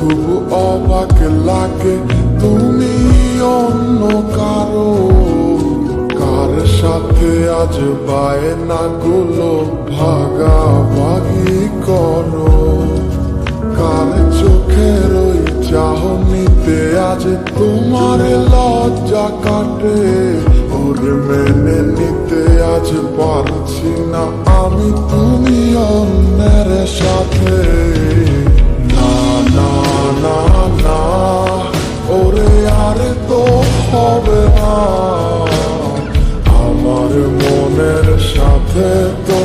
খুব অবাক লাগে তুমি অন্য কারও। কার সাথে আজগুলো ভাগাভাগি করো? কার চোখের ওই চাহনিতে আজ তোমার লজ্জা কাটে? ওর মেনে নিতে আজ পারছি না আমি, তুমি অন্যের সাথে। সাথে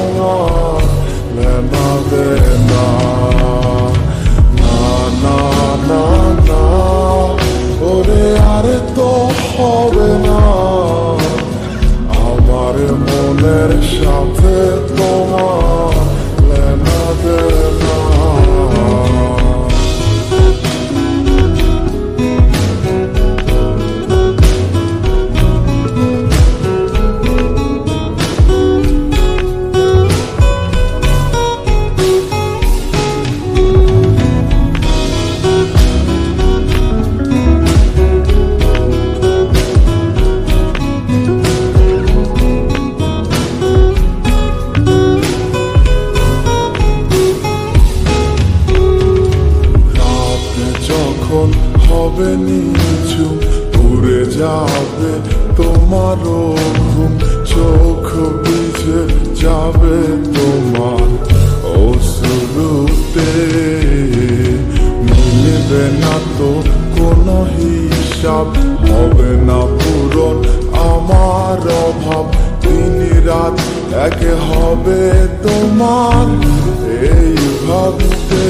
হিসাব হবে না পূরণ। আমার অভাব দিন রাত এক হবে তোমার এই ভাবিতে।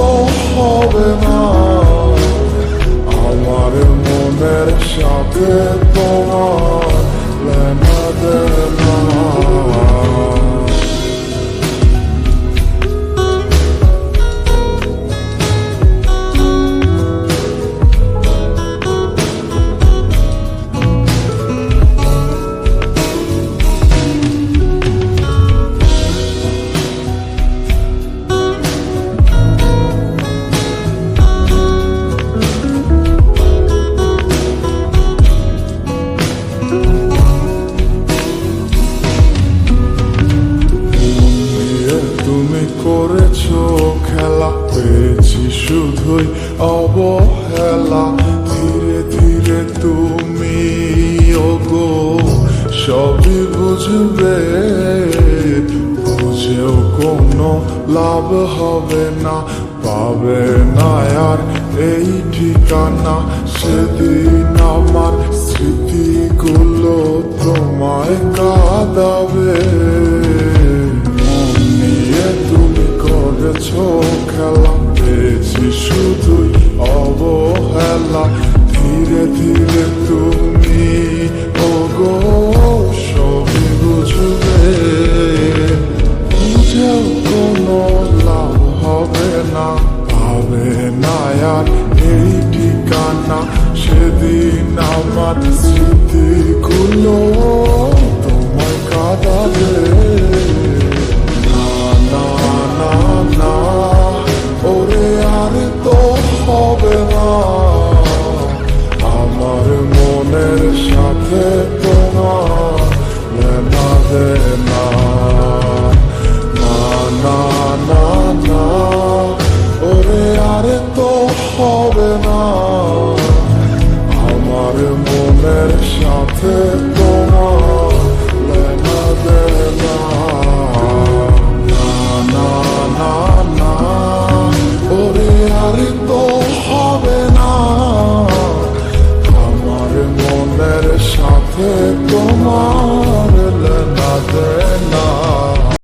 তো হবে না আমার মনের সাথে তোমার তুমি করেছ খেলা, পেয়েছি শুধুই অবহেলা। ধীরে ধীরে তুমি, ওগো, সবই বুঝবে। বুঝেও কোনো লাভ হবে না, পাবে না আর এই ঠিকানা। সেদিন আমার